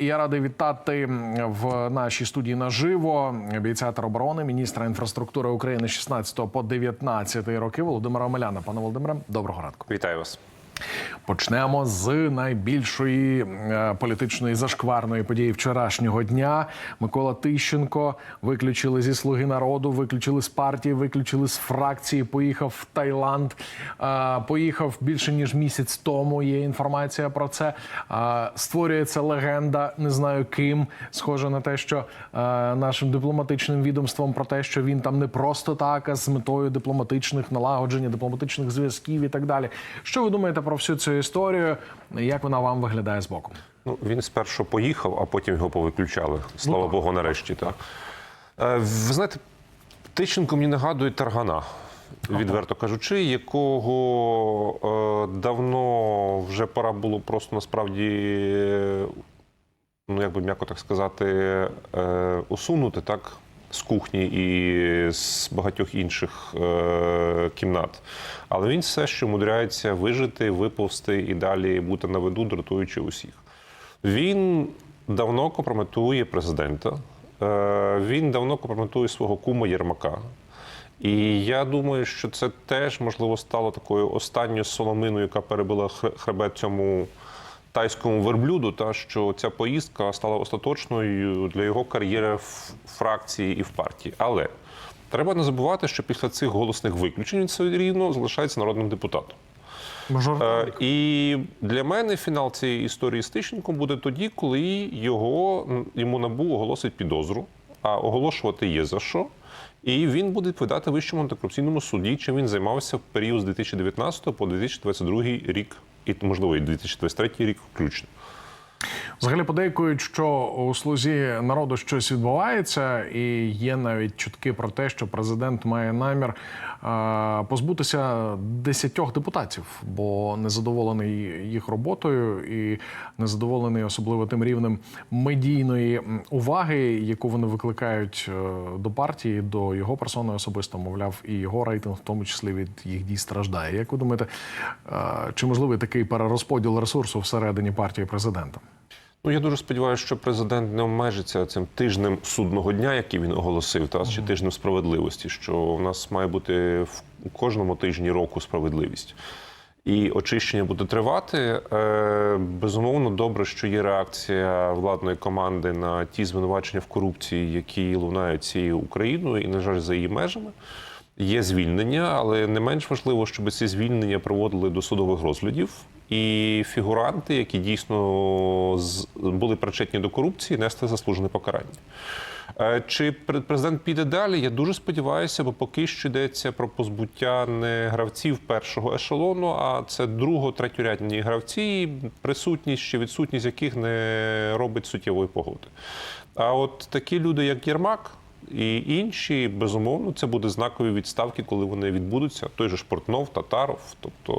Я радий вітати в нашій студії наживо бійця тероборони, міністра інфраструктури України з 16 по 19 роки Володимира Омеляна. Пане Володимире, доброго ранку. Вітаю вас. Почнемо з найбільшої е, політичної зашкварної події вчорашнього дня. Микола Тищенко виключили зі слуги народу, виключили з партії, виключили з фракції. Поїхав в Таїланд. Е, Поїхав більше ніж місяць тому. Є інформація про це. Е, Створюється легенда, не знаю ким. Схоже на те, що нашим дипломатичним відомством про те, що він там не просто так, а з метою дипломатичних налагодження, дипломатичних зв'язків і так далі. Що ви думаєте про всю цю історію? Як вона вам виглядає з боку? Ну він спершу поїхав, а потім його повиключали. Слава так. Богу, нарешті. Так. Е, ви знаєте, Тищенко мені нагадує таргана. Відверто кажучи, якого е, давно вже пора було просто насправді, е, ну як би м'яко так сказати, е, усунути так з кухні і з багатьох інших е, кімнат. Але він все ще мудряється вижити, виповзти і далі бути на виду, дратуючи усіх. Він давно компрометує президента. Е, Він давно компрометує свого кума Єрмака. І я думаю, що це теж можливо стало такою останньою соломиною, яка перебила хребет цьому тайському верблюду. Та що ця поїздка стала остаточною для його кар'єри в фракції і в партії. Але треба не забувати, що після цих голосних виключень він все рівно залишається народним депутатом. Е, І для мене фінал цієї історії з Тищенком буде тоді, коли його йому набу оголосить підозру, а оголошувати є за що. І він буде відповідати вищому антикорупційному суді, чим він займався в період з 2019 по 2022 рік, і можливо і 2023 рік включно. Взагалі подейкують, що у слузі народу щось відбувається, і є навіть чутки про те, що президент має намір позбутися десятьох депутатів, бо незадоволений їх роботою і незадоволений особливо тим рівнем медійної уваги, яку вони викликають е, до партії, до його персони особисто, мовляв, і його рейтинг, в тому числі від їх дій страждає. Як ви думаєте, е, чи можливий такий перерозподіл ресурсу всередині партії президента? Ну я дуже сподіваюся, що президент не обмежиться цим тижнем судного дня, який він оголосив, та чи тижнем справедливості, що у нас має бути в кожному тижні року справедливість. І очищення буде тривати. Е, Безумовно, добре, що є реакція владної команди на ті звинувачення в корупції, які лунають цією Україною, і, на жаль, за її межами. Є звільнення, але не менш важливо, щоб ці звільнення проводили до судових розглядів. І фігуранти, які дійсно були причетні до корупції, нести заслужене покарання. Е, Чи пре- президент піде далі? Я дуже сподіваюся, бо поки що йдеться про позбуття не гравців першого ешелону, а це друго, третьорядні гравці, присутність чи відсутність яких не робить суттєвої погоди. А от такі люди, як Єрмак, і інші, безумовно, це буде знакові відставки, коли вони відбудуться. Той же ж Портнов, Татаров. Тобто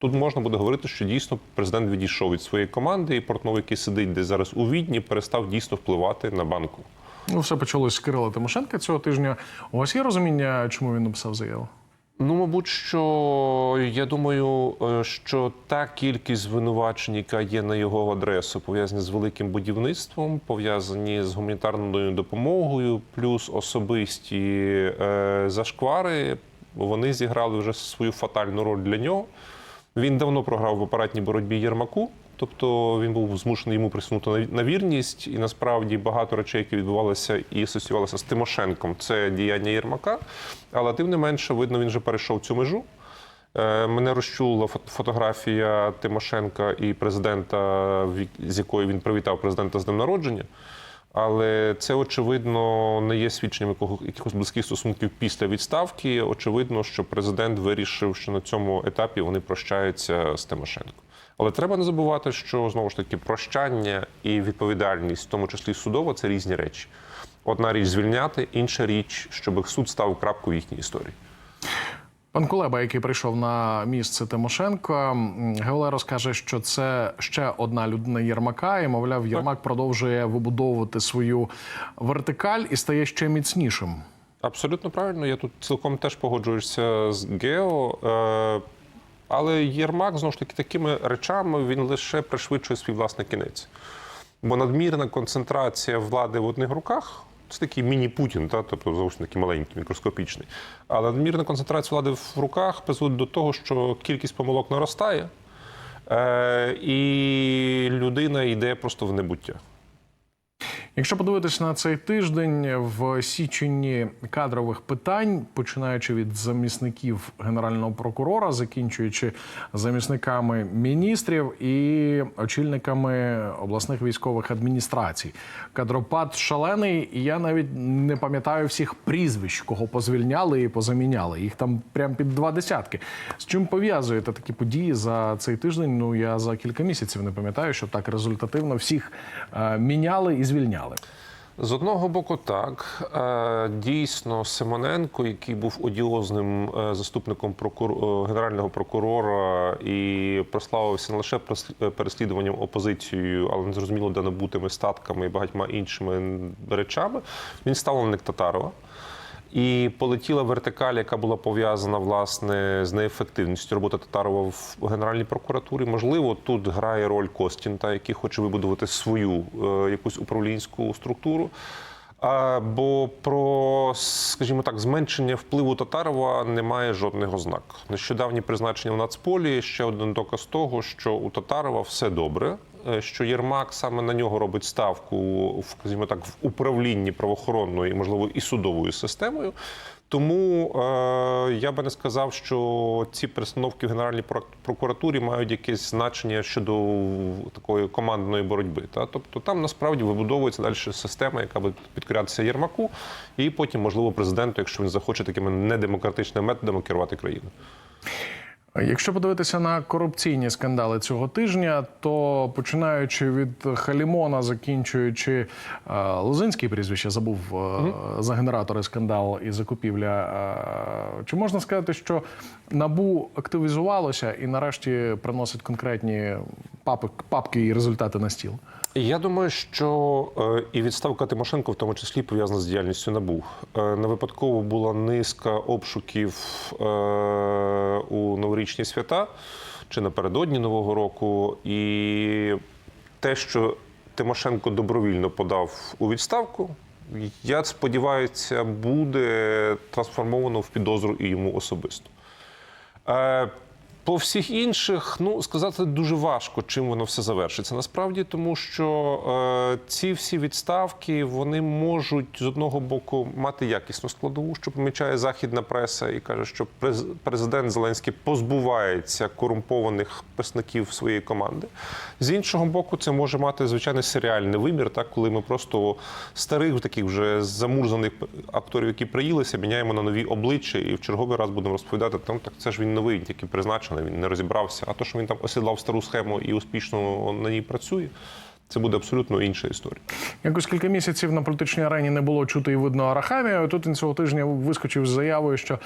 тут можна буде говорити, що дійсно президент відійшов від своєї команди, і Портнов, який сидить десь зараз у Відні, перестав дійсно впливати на банку. Ну, все почалось з Кирила Тимошенка цього тижня. У вас є розуміння, чому він написав заяву? Ну, мабуть, що я думаю, е, що та кількість звинувачень, яка є на його адресу, пов'язані з великим будівництвом, пов'язані з гуманітарною допомогою, плюс особисті е, зашквари, вони зіграли вже свою фатальну роль для нього. Він давно програв в апаратній боротьбі Єрмаку. Тобто він був змушений йому присунути на- вірність, і насправді багато речей, які відбувалися і асоціювалися з Тимошенком, це діяння Єрмака. Але тим не менше, видно, він вже перейшов цю межу. Е, Мене розчулила фото- фотографія Тимошенка і президента, з якою він привітав президента з днем народження. Але це очевидно не є свідченням якихось близьких стосунків після відставки. Очевидно, що президент вирішив, що на цьому етапі вони прощаються з Тимошенко. Але треба не забувати, що знову ж таки прощання і відповідальність, в тому числі судова, це різні речі. Одна річ звільняти, інша річ, щоб суд став крапку в їхній історії. Пан Кулеба, який прийшов на місце Тимошенка, м, Геоле розкаже, що це ще одна людина Єрмака, і мовляв, Єрмак продовжує вибудовувати свою вертикаль і стає ще міцнішим. Абсолютно правильно. Я тут цілком теж погоджуюся з Гео. Е, Але Єрмак знову ж таки такими речами він лише пришвидшує свій власний кінець. Бо надмірна концентрація влади в одних руках це такий міні-Путін, та, тобто зовсім такий маленький, мікроскопічний. Але надмірна концентрація влади в руках призводить до того, що кількість помилок наростає, е, і людина йде просто в небуття. Якщо подивитися на цей тиждень в січенні кадрових питань, починаючи від замісників генерального прокурора, закінчуючи замісниками міністрів і очільниками обласних військових адміністрацій, кадропад шалений, і я навіть не пам'ятаю всіх прізвищ, кого позвільняли і позаміняли. Їх там прям під два десятки. З чим пов'язуєте такі події за цей тиждень? Ну я за кілька місяців не пам'ятаю, що так результативно всіх е, міняли і звільняли. З одного боку, так Е, дійсно Симоненко, який був одіозним е, заступником прокур... е, генерального прокурора і прославився не лише переслідуванням опозицією, але не зрозуміло, де набутими статками і багатьма іншими речами. Він став ставленик Татарова. І полетіла вертикаль, яка була пов'язана власне з неефективністю роботи Татарова в Генеральній прокуратурі. Можливо, тут грає роль Костін, та який хоче вибудувати свою е, якусь управлінську структуру. Бо про, скажімо так, зменшення впливу Татарова немає жодних ознак. Нещодавні призначення в Нацполі ще один доказ того, що у Татарова все добре. Е, Що Єрмак саме на нього робить ставку, скажімо так, в управлінні правоохоронною, можливо, і судовою системою. Тому е, я би не сказав, що ці перестановки в Генеральній прокуратурі мають якесь значення щодо такої командної боротьби. Та? Тобто там насправді вибудовується далі система, яка буде підкорятися Єрмаку, і потім, можливо, президенту, якщо він захоче такими недемократичними методами керувати країною. Якщо подивитися на корупційні скандали цього тижня, то починаючи від Халімона, закінчуючи е, Лозинський прізвище, забув е, за генератори скандал і закупівля. е, чи можна сказати, що набу активізувалося і нарешті приносить конкретні папки і результати на стіл? Я думаю, що е, і відставка Тимошенко в тому числі пов'язана з діяльністю НАБУ. Е, Не випадково була низка обшуків е, у новорічні свята чи напередодні Нового року. І те, що Тимошенко добровільно подав у відставку, я сподіваюся, буде трансформовано в підозру і йому особисто. По всіх інших, ну сказати дуже важко, чим воно все завершиться. Насправді, тому що е, ці всі відставки вони можуть з одного боку мати якісну складову, що помічає західна преса і каже, що през- президент Зеленський позбувається корумпованих представників своєї команди. З іншого боку, це може мати звичайний серіальний вимір, так коли ми просто старих таких вже замурзаних акторів, які приїлися, міняємо на нові обличчя, і в черговий раз будемо розповідати, там так це ж він новий, тільки призначений, він не розібрався. А то, що він там осідлав стару схему і успішно на ній працює, це буде абсолютно інша історія. Якось кілька місяців на політичній арені не було чути і видно Арахамія. Тут він цього тижня вискочив з заявою, що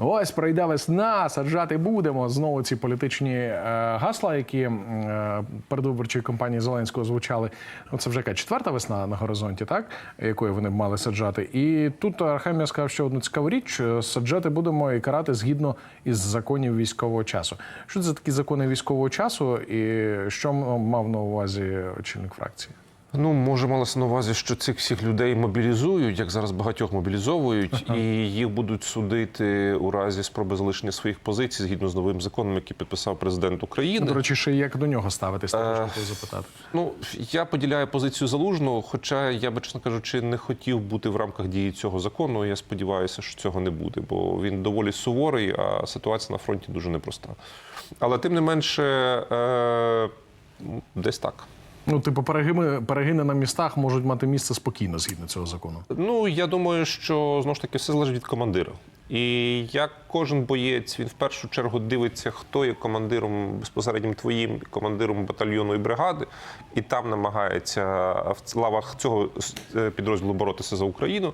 ось прийде весна, саджати будемо. Знову ці політичні е, гасла, які е, передвиборчої кампанії Зеленського звучали. Ну, це вже яка четверта весна на горизонті, так якою вони б мали саджати. І тут Арахамія сказав, що одну цікаву річ е, саджати будемо і карати згідно із законів військового часу. Що це за такі закони військового часу, і що мав на увазі очільник фракції? Ну, може, малося на увазі, що цих всіх людей мобілізують, як зараз багатьох мобілізовують, і їх будуть судити у разі спроби залишення своїх позицій згідно з новим законом, який підписав президент України. До речі, ще як до нього ставитись, також Е, хотів запитати. Ну, я поділяю позицію залужного, хоча я би, чесно кажучи, не хотів бути в рамках дії цього закону. Я сподіваюся, що цього не буде, бо він доволі суворий, а ситуація на фронті дуже непроста. Але тим не менше, е, десь так. Ну, типу, перегини, перегини на містах можуть мати місце спокійно згідно цього закону. Ну, я думаю, що знову ж таки все залежить від командира. І як кожен боєць, він в першу чергу дивиться, хто є командиром безпосереднім твоїм командиром батальйону і бригади, і там намагається в лавах цього е, підрозділу боротися за Україну.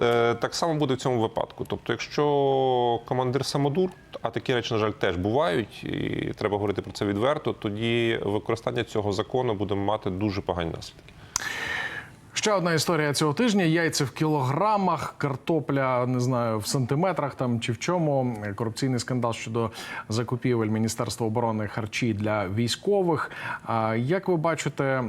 Е, Так само буде в цьому випадку. Тобто, якщо командир самодур, а такі речі, на жаль, теж бувають, і треба говорити про це відверто, тоді використання цього закону буде мати дуже погані наслідки. Ще одна історія цього тижня: яйця в кілограмах, картопля не знаю в сантиметрах там чи в чому. Корупційний скандал щодо закупівель Міністерства оборони харчі для військових. Як ви бачите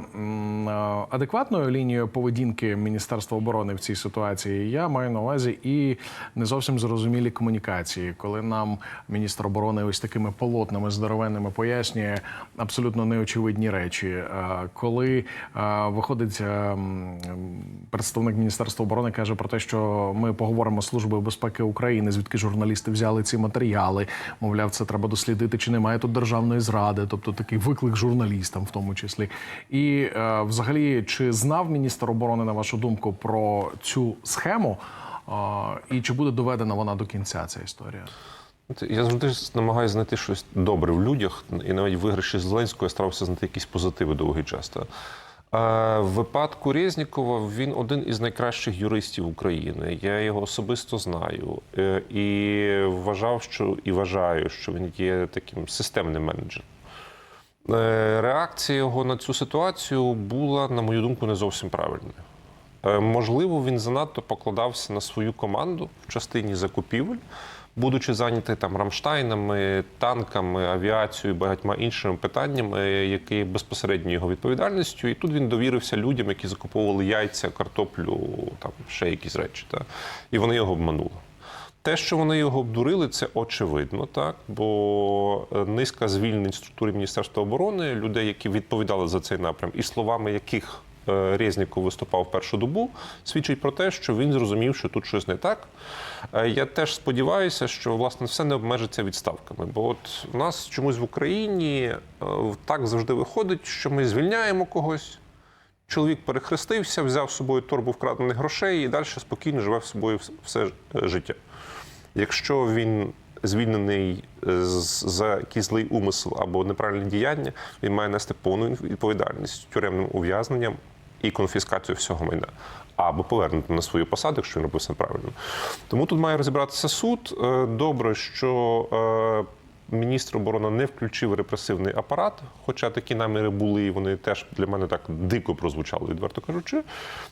адекватною лінією поведінки Міністерства оборони в цій ситуації? Я маю на увазі і не зовсім зрозумілі комунікації, коли нам міністр оборони ось такими полотнами здоровенними пояснює абсолютно неочевидні речі. Коли виходить а, м, представник міністерства оборони, каже про те, що ми поговоримо з службою безпеки України, звідки журналісти взяли ці матеріали. Мовляв, це треба дослідити, чи немає тут державної зради, тобто такий виклик журналістам, в тому числі. І е, взагалі, чи знав міністр оборони на вашу думку про цю схему? А, І чи буде доведена вона до кінця ця історія? Я завжди намагаюся знайти щось добре в людях, і навіть виграші Зеленського я старався знайти якісь позитиви довгий час. Та. В випадку Резнікова він один із найкращих юристів України. Я його особисто знаю Е, і вважав, що і вважаю, що він є таким системним менеджером. Е, Реакція його на цю ситуацію була, на мою думку, не зовсім правильною. Е, Можливо, він занадто покладався на свою команду в частині закупівель, будучи зайнятий там рамштайнами, танками, авіацією, багатьма іншими питаннями, які безпосередньо його відповідальністю. І тут він довірився людям, які закуповували яйця, картоплю, там ще якісь речі. Та? І вони його обманули. Те, що вони його обдурили, це очевидно, так бо е, низка звільнень в структурі Міністерства оборони, людей, які відповідали за цей напрям, і словами яких Резніков виступав першу добу, свідчить про те, що він зрозумів, що тут щось не так. Е, Я теж сподіваюся, що власне все не обмежиться відставками. Бо от у нас чомусь в Україні е, так завжди виходить, що ми звільняємо когось. Чоловік перехрестився, взяв з собою торбу вкрадених грошей і далі спокійно живе з собою все е, життя. Якщо він звільнений е, за якийсь злий умисел або неправильне діяння, він має нести повну відповідальність тюремним ув'язненням і конфіскацію всього майна. Або повернути на свою посаду, якщо він робив все правильно. Тому тут має розібратися суд. Е, Добре, що е, міністр оборони не включив репресивний апарат, хоча такі наміри були, і вони теж для мене так дико прозвучали, відверто кажучи.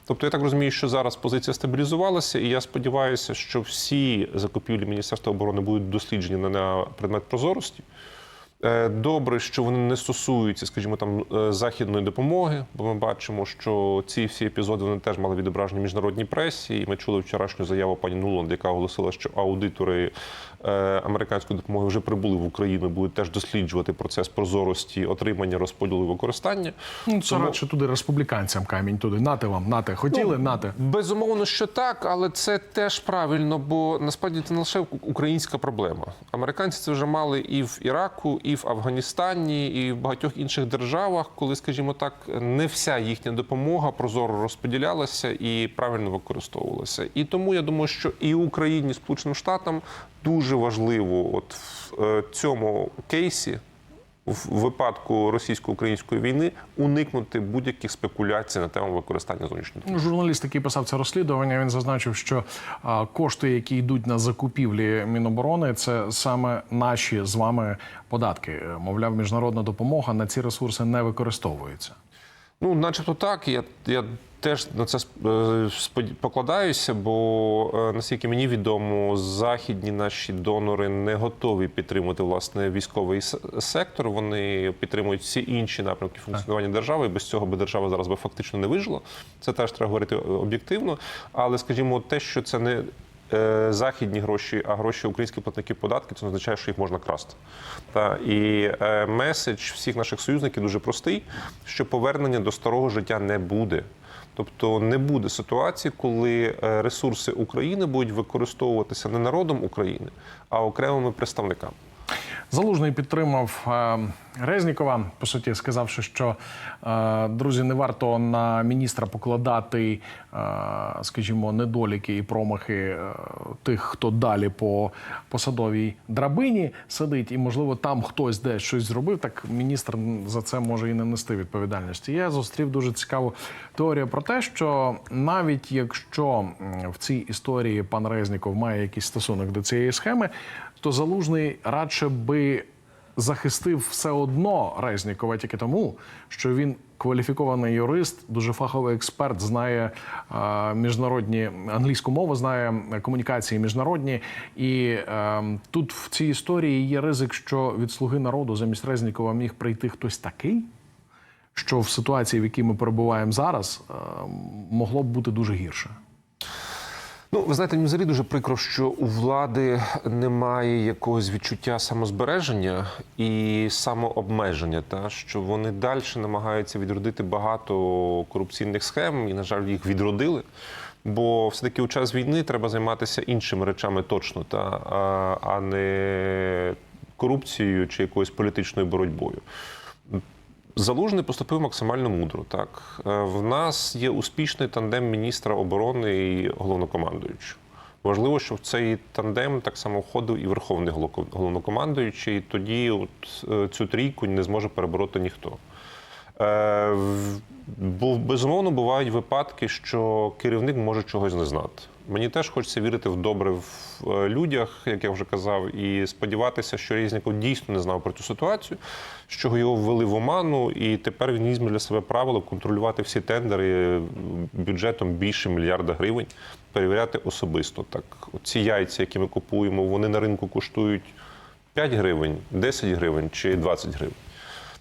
Тобто, я так розумію, що зараз позиція стабілізувалася, і я сподіваюся, що всі закупівлі Міністерства оборони будуть досліджені на- на предмет прозорості. Е, Добре, що вони не стосуються, скажімо, там е, західної допомоги, бо ми бачимо, що ці всі епізоди вони теж мали відображення міжнародній пресі. І ми чули вчорашню заяву пані Нуланд, яка оголосила, що аудитори американської допомоги вже прибули в Україну, будуть теж досліджувати процес прозорості, отримання, розподілу і використання. Ну, це радше туди республіканцям камінь туди. Нате вам, нате. Хотіли, нате. Безумовно, що так, але це теж правильно, бо насправді це не лише українська проблема. Американці це вже мали і в Іраку, і в Афганістані, і в багатьох інших державах, коли, скажімо так, не вся їхня допомога прозоро розподілялася і правильно використовувалася. І тому я думаю, що і Україні, і Сполученим Штатам дуже важливо, от в е, цьому кейсі в випадку російсько-української війни уникнути будь-яких спекуляцій на тему використання зовнішньої Ну, Журналіст, який писав це розслідування, він зазначив, що а, кошти, які йдуть на закупівлі Міноборони, це саме наші з вами податки. Е, Мовляв, міжнародна допомога на ці ресурси не використовується. Ну, начебто так. Я, я теж на це е, покладаюся, бо е, наскільки мені відомо, західні наші донори не готові підтримувати власне військовий сектор. Вони підтримують всі інші напрямки функціонування держави. І без цього би держава зараз би фактично не вижила. Це теж треба говорити об'єктивно. Але, скажімо, те, що це не е, західні гроші, а гроші українських платників податків, це означає, що їх можна красти. Та і е, меседж всіх наших союзників дуже простий: що повернення до старого життя не буде. Тобто не буде ситуації, коли е, ресурси України будуть використовуватися не народом України, а окремими представниками. Залужний підтримав е, Резнікова, по суті, сказавши, що е, друзі, не варто на міністра покладати, е, скажімо, недоліки і промахи тих, хто далі по посадовій драбині сидить, і можливо там хтось десь щось зробив. Так міністр за це може і не нести відповідальності. Я зустрів дуже цікаву теорію про те, що навіть якщо в цій історії пан Резніков має якийсь стосунок до цієї схеми, то залужний радше би захистив все одно Резнікова тільки тому, що він кваліфікований юрист, дуже фаховий експерт, знає е, міжнародні англійську мову, знає комунікації міжнародні. І е, тут в цій історії є ризик, що від слуги народу замість Резнікова міг прийти хтось такий, що в ситуації, в якій ми перебуваємо зараз, е, могло б бути дуже гірше. Ну, ви знаєте, мені взагалі дуже прикро, що у влади немає якогось відчуття самозбереження і самообмеження, та що вони далі намагаються відродити багато корупційних схем, і, на жаль, їх відродили. Бо все-таки у час війни треба займатися іншими речами точно, та, а не корупцією чи якоюсь політичною боротьбою. Залужний поступив максимально мудро. Так Е, в нас є успішний тандем міністра оборони і головнокомандуючого. Важливо, що в цей тандем так само входив і верховний головнокомандуючий. Тоді от е, цю трійку не зможе перебороти ніхто. Е, Бо безумовно бувають випадки, що керівник може чогось не знати. Мені теж хочеться вірити в добре в е, людях, як я вже казав, і сподіватися, що Резніков дійсно не знав про цю ситуацію, що його ввели в оману, і тепер він візьме для себе правило контролювати всі тендери бюджетом більше мільярда гривень, перевіряти особисто. Так, ці яйця, які ми купуємо, вони на ринку коштують 5 гривень, 10 гривень чи 20 гривень.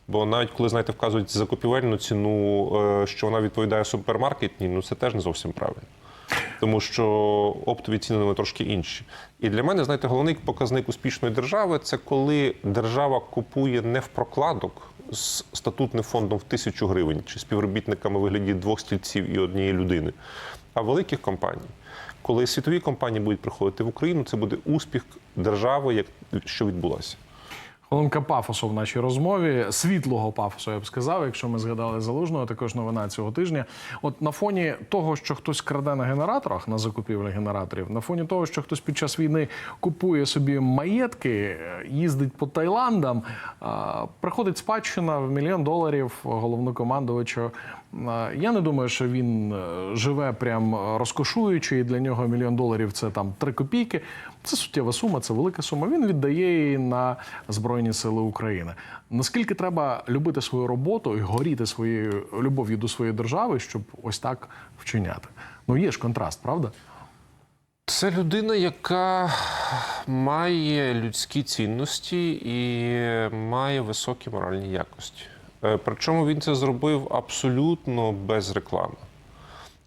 Бо навіть коли знаєте, вказують закупівельну ціну, е, що вона відповідає супермаркетній, ну це теж не зовсім правильно. Тому що оптові ціни вони трошки інші. І для мене, знаєте, головний показник успішної держави це коли держава купує не в прокладок з статутним фондом в тисячу гривень чи співробітниками вигляді двох стільців і однієї людини, а великих компаній. Коли світові компанії будуть приходити в Україну, це буде успіх держави, як що відбулося. Хвилинка пафосу в нашій розмові, світлого пафосу, я б сказав, якщо ми згадали залужного, також новина цього тижня. От на фоні того, що хтось краде на генераторах на закупівлі генераторів, на фоні того, що хтось під час війни купує собі маєтки, їздить по Таїландам, приходить спадщина в мільйон доларів головнокомандувачу. Я не думаю, що він е, живе прям розкошуючи, і для нього мільйон доларів це там три копійки. Це суттєва сума, це велика сума. Він віддає її на Збройні Сили України. Наскільки треба любити свою роботу і горіти своєю любов'ю до своєї держави, щоб ось так вчиняти? Ну є ж контраст, правда? Це людина, яка має людські цінності і має високі моральні якості. Е, Причому він це зробив абсолютно без реклами.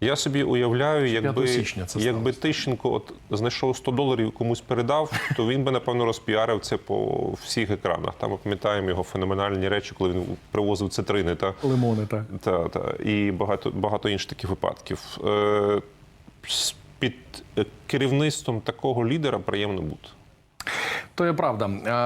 Я собі уявляю, якби, січня це якби Тищенко от знайшов 100 доларів і комусь передав, то він би, напевно, розпіарив це по всіх екранах. Там ми пам'ятаємо його феноменальні речі, коли він привозив цитрини та Лимони, так. та, та, і багато, багато інших таких випадків. Е, під е, керівництвом такого лідера приємно бути. То є правда.